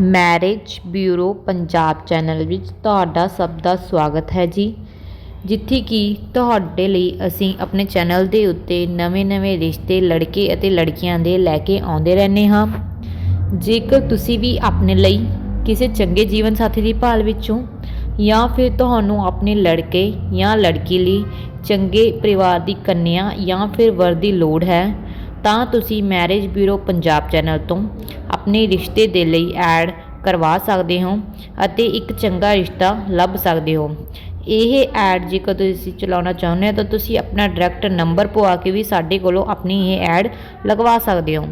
Marriage bureau Punjab channel ਵਿੱਚ ਤੁਹਾਡਾ ਸਭ ਦਾ ਸਵਾਗਤ ਹੈ ਜੀ। ਜਿੱਥੇ ਕਿ ਤੁਹਾਡੇ ਲਈ ਅਸੀਂ ਆਪਣੇ ਚੈਨਲ ਦੇ ਉੱਤੇ ਨਵੇਂ-ਨਵੇਂ ਰਿਸ਼ਤੇ, ਲੜਕੇ ਅਤੇ ਲੜਕੀਆਂ ਦੇ ਲੈ ਕੇ ਆਉਂਦੇ ਰਹਿੰਦੇ ਹਾਂ। ਜੇਕਰ ਤੁਸੀਂ ਵੀ ਆਪਣੇ ਲਈ ਕਿਸੇ ਚੰਗੇ ਜੀਵਨ ਸਾਥੀ ਦੀ ਭਾਲ ਵਿੱਚੋਂ ਜਾਂ ਫਿਰ ਤੁਹਾਨੂੰ ਆਪਣੇ ਲੜਕੇ ਜਾਂ ਲੜਕੀ ਲਈ ਚੰਗੇ ਪਰਿਵਾਰ ਦੀ ਕੰਨਿਆ ਜਾਂ ਫਿਰ ਵਰ ਦੀ ਲੋੜ ਹੈ ਤਾਂ ਤੁਸੀਂ ਮੈਰਿਜ ਬਿਊਰੋ ਪੰਜਾਬ ਚੈਨਲ ਤੋਂ ਆਪਣੇ ਰਿਸ਼ਤੇ ਦੇ ਲਈ ਐਡ ਕਰਵਾ ਸਕਦੇ ਹੋ ਅਤੇ ਇੱਕ ਚੰਗਾ ਰਿਸ਼ਤਾ ਲੱਭ ਸਕਦੇ ਹੋ। ਇਹ ਐਡ ਜੇਕਰ ਤੁਸੀਂ ਚਲਾਉਣਾ ਚਾਹੁੰਦੇ ਹੋ ਤਾਂ ਤੁਸੀਂ ਆਪਣਾ ਡਾਇਰੈਕਟ ਨੰਬਰ ਪਵਾ ਕੇ ਵੀ ਸਾਡੇ ਕੋਲੋਂ ਆਪਣੀ ਇਹ ਐਡ ਲਗਵਾ ਸਕਦੇ ਹੋ।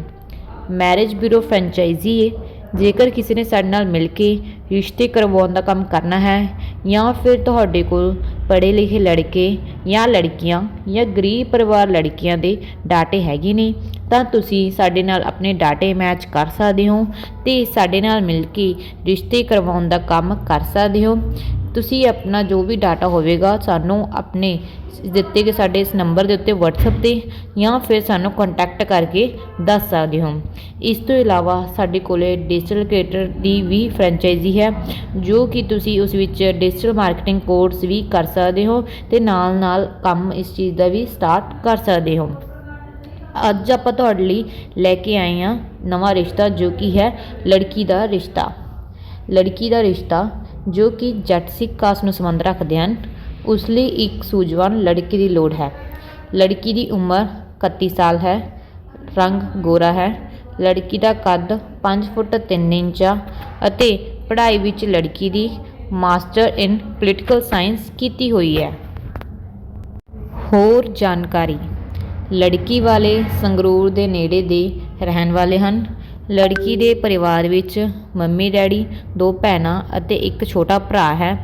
ਮੈਰਿਜ ਬਿਊਰੋ ਫਰੈਂਚਾਈਜ਼ੀ ਹੈ ਜੇਕਰ ਕਿਸੇ ਨੇ ਸਾਡੇ ਨਾਲ ਮਿਲ ਕੇ ਰਿਸ਼ਤੇ ਕਰਵਾਉਣ ਦਾ ਕੰਮ ਕਰਨਾ ਹੈ ਜਾਂ ਫਿਰ ਤੁਹਾਡੇ ਕੋਲ ਪੜ੍ਹੇ ਲਿਖੇ ਲੜਕੇ ਜਾਂ ਲੜਕੀਆਂ ਜਾਂ ਗਰੀਬ ਪਰਿਵਾਰ ਲੜਕੀਆਂ ਦੇ ਡਾਟੇ ਹੈਗੇ ਨੇ, ਤਾਂ ਤੁਸੀਂ ਸਾਡੇ ਨਾਲ ਆਪਣੇ ਡਾਟੇ ਮੈਚ ਕਰ ਸਕਦੇ ਹੋ ਤੇ ਸਾਡੇ ਨਾਲ ਮਿਲ ਕੇ ਰਿਸ਼ਤੇ ਕਰਵਾਉਣ ਦਾ ਕੰਮ ਕਰ ਸਕਦੇ ਹੋ। ਤੁਸੀਂ ਆਪਣਾ ਜੋ ਵੀ ਡਾਟਾ ਹੋਵੇਗਾ ਸਾਨੂੰ ਆਪਣੇ ਦਿੱਤੇ ਗਏ ਸਾਡੇ ਇਸ ਨੰਬਰ ਦੇ ਉੱਤੇ WhatsApp ਤੇ ਜਾਂ ਫਿਰ ਸਾਨੂੰ ਕੰਟੈਕਟ ਕਰਕੇ ਦੱਸ ਸਕਦੇ ਹੋ। ਇਸ ਤੋਂ ਇਲਾਵਾ ਸਾਡੇ ਕੋਲੇ ਡਿਜੀਟਲ ਕ੍ਰੀਏਟਰ ਦੀ ਵੀ ਫਰੈਂਚਾਈਜ਼ੀ ਹੈ, ਜੋ ਕਿ ਤੁਸੀਂ ਉਸ ਵਿੱਚ ਡਿਜੀਟਲ ਮਾਰਕੀਟਿੰਗ ਕੋਰਸ ਵੀ ਕਰ ਸਕਦੇ ਹੋ ਤੇ ਨਾਲ ਨਾਲ ਕੰਮ ਇਸ ਚੀਜ਼ ਦਾ ਵੀ ਸਟਾਰਟ ਕਰ ਸਕਦੇ ਹੋ। ਅੱਜ ਆਪਾਂ ਤੁਹਾਡੇ ਲਈ ਲੈ ਕੇ ਆਏ ਹਾਂ ਨਵਾਂ ਰਿਸ਼ਤਾ ਜੋ ਕਿ ਹੈ ਲੜਕੀ ਦਾ ਰਿਸ਼ਤਾ। ਲੜਕੀ ਦਾ ਰਿਸ਼ਤਾ ਜੋ ਕਿ ਜੱਟ ਸਿੱਖ ਕਾਸਟ ਨੂੰ ਸੰਬੰਧ ਰੱਖਦੇ ਹਨ, ਉਸ ਲਈ ਇੱਕ ਸੂਝਵਾਨ ਲੜਕੀ ਦੀ ਲੋੜ ਹੈ। ਲੜਕੀ ਦੀ ਉਮਰ 31 ਸਾਲ ਹੈ, ਰੰਗ ਗੋਰਾ ਹੈ। ਲੜਕੀ ਦਾ ਕੱਦ 5 ਫੁੱਟ 3 ਇੰਚ ਆ ਅਤੇ ਪੜ੍ਹਾਈ ਵਿੱਚ ਲੜਕੀ ਦੀ ਮਾਸਟਰ ਇਨ ਪੋਲੀਟੀਕਲ ਸਾਇੰਸ ਕੀਤੀ ਹੋਈ ਹੈ। ਹੋਰ ਜਾਣਕਾਰੀ, ਲੜਕੀ ਵਾਲੇ ਸੰਗਰੂਰ ਦੇ ਨੇੜੇ ਦੇ ਰਹਿਣ ਵਾਲੇ ਹਨ। ਲੜਕੀ ਦੇ ਪਰਿਵਾਰ ਵਿੱਚ ਮੰਮੀ, ਡੈਡੀ, ਦੋ ਭੈਣਾਂ ਅਤੇ ਇੱਕ ਛੋਟਾ ਭਰਾ ਹੈ,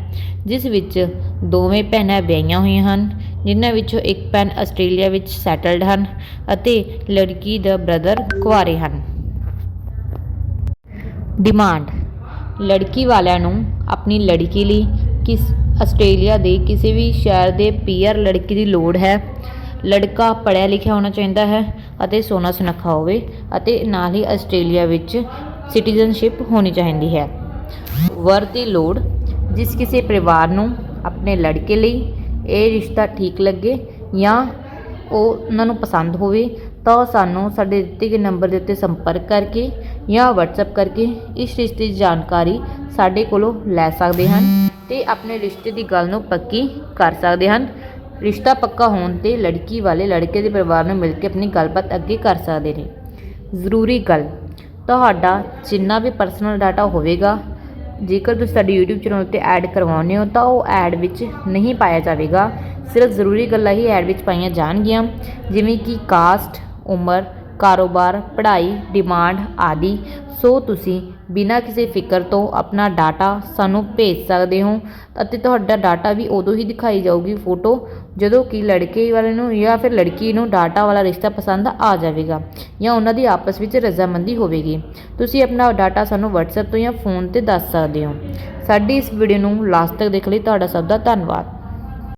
ਜਿਸ ਵਿੱਚ ਦੋਵੇਂ ਭੈਣਾਂ ਵਿਆਹੀਆਂ ਹੋਈਆਂ ਹਨ, ਜਿਨ੍ਹਾਂ ਵਿੱਚੋਂ ਇੱਕ ਭੈਣ ਆਸਟ੍ਰੇਲੀਆ ਵਿੱਚ ਸੈਟਲਡ ਹਨ ਅਤੇ ਲੜਕੀ ਦਾ ਬ੍ਰਦਰ ਕੁਆਰੇ ਹਨ। ਡਿਮਾਂਡ, ਲੜਕੀ ਵਾਲਿਆਂ ਨੂੰ ਆਪਣੀ ਲੜਕੀ ਲਈ ਕਿਸ ਆਸਟ੍ਰੇਲੀਆ ਦੇ ਕਿਸੇ ਵੀ ਸ਼ਹਿਰ ਦੇ ਪੀਅਰ ਲੜਕੀ ਦੀ ਲੋੜ ਹੈ ਲੜਕਾ ਪੜ੍ਹਿਆ ਲਿਖਿਆ ਹੋਣਾ ਚਾਹੀਦਾ ਹੈ ਅਤੇ ਸੋਨਾ ਸੁਨੱਖਾ ਹੋਵੇ ਅਤੇ ਨਾਲ ਹੀ ਆਸਟ੍ਰੇਲੀਆ ਵਿੱਚ ਸਿਟੀਜ਼ਨਸ਼ਿਪ ਹੋਣੀ ਚਾਹੀਦੀ ਹੈ। ਵਰ ਦੀ ਲੋੜ, ਜਿਸ ਕਿਸੇ ਪਰਿਵਾਰ ਨੂੰ ਆਪਣੇ ਲੜਕੇ ਲਈ ਇਹ ਰਿਸ਼ਤਾ ਠੀਕ ਲੱਗੇ ਜਾਂ ਉਹ ਉਹਨਾਂ ਨੂੰ ਪਸੰਦ ਹੋਵੇ, ਤਾਂ ਉਹ ਸਾਨੂੰ ਸਾਡੇ ਦਿੱਤੇ ਗਏ ਨੰਬਰ ਦੇ ਉੱਤੇ ਸੰਪਰਕ ਕਰਕੇ ਜਾਂ WhatsApp ਕਰਕੇ ਇਸ ਰਿਸ਼ਤੇ ਦੀ ਜਾਣਕਾਰੀ ਸਾਡੇ ਕੋਲੋਂ ਲੈ ਸਕਦੇ ਹਨ ਤੇ ਆਪਣੇ ਰਿਸ਼ਤੇ ਦੀ ਗੱਲ ਨੂੰ ਪੱਕੀ ਕਰ ਸਕਦੇ ਹਨ। ਰਿਸ਼ਤਾ ਪੱਕਾ ਹੋਣ ਤੇ ਲੜਕੀ ਵਾਲੇ ਲੜਕੇ ਦੇ ਪਰਿਵਾਰ ਨੂੰ ਮਿਲ ਕੇ ਆਪਣੀ ਗੱਲਬਾਤ ਅੱਗੇ ਕਰ ਸਕਦੇ ਨੇ। ਜ਼ਰੂਰੀ ਗੱਲ, ਤੁਹਾਡਾ ਜਿੰਨਾ ਵੀ ਪਰਸਨਲ ਡਾਟਾ ਹੋਵੇਗਾ, ਜੇਕਰ ਤੁਸੀਂ ਸਾਡੀ YouTube ਚੈਨਲ ਉੱਤੇ ਐਡ ਕਰਵਾਉਂਦੇ ਹੋ, ਤਾਂ ਉਹ ਐਡ ਵਿੱਚ ਨਹੀਂ ਪਾਇਆ ਜਾਵੇਗਾ। ਸਿਰਫ ਜ਼ਰੂਰੀ ਗੱਲਾਂ ਹੀ ਐਡ ਵਿੱਚ ਪਾਈਆਂ ਜਾਣਗੀਆਂ, ਜਿਵੇਂ ਕਿ ਕਾਸਟ ਉਮਰ, ਕਾਰੋਬਾਰ, ਪੜ੍ਹਾਈ ਡਿਮਾਂਡ ਆਦਿ। ਸੋ ਤੁਸੀਂ ਬਿਨਾਂ ਕਿਸੇ ਫਿਕਰ ਤੋਂ ਆਪਣਾ ਡਾਟਾ ਸਾਨੂੰ ਭੇਜ ਸਕਦੇ ਹੋ। ਅਤੇ ਤੁਹਾਡਾ ਡਾਟਾ ਵੀ ਉਦੋਂ ਹੀ ਦਿਖਾਈ ਜਾਊਗੀ ਫੋਟੋ, ਜਦੋਂ ਕਿ ਲੜਕੇ ਵਾਲੇ ਨੂੰ ਜਾਂ ਫਿਰ ਲੜਕੀ ਨੂੰ ਡਾਟਾ ਵਾਲਾ ਰਿਸ਼ਤਾ ਪਸੰਦ ਆ ਜਾਵੇਗਾ ਜਾਂ ਉਹਨਾਂ ਦੀ ਆਪਸ ਵਿੱਚ ਰਜ਼ਾਮੰਦੀ ਹੋਵੇਗੀ। ਤੁਸੀਂ ਆਪਣਾ ਡਾਟਾ ਸਾਨੂੰ WhatsApp ਤੋਂ ਜਾਂ ਫੋਨ ਤੇ ਦੱਸ ਸਕਦੇ ਹੋ। ਸਾਡੀ ਇਸ ਵੀਡੀਓ ਨੂੰ ਲਾਸਟ ਤੱਕ ਦੇਖਣ ਲਈ। ਤੁਹਾਡਾ ਸਭ ਦਾ ਧੰਨਵਾਦ।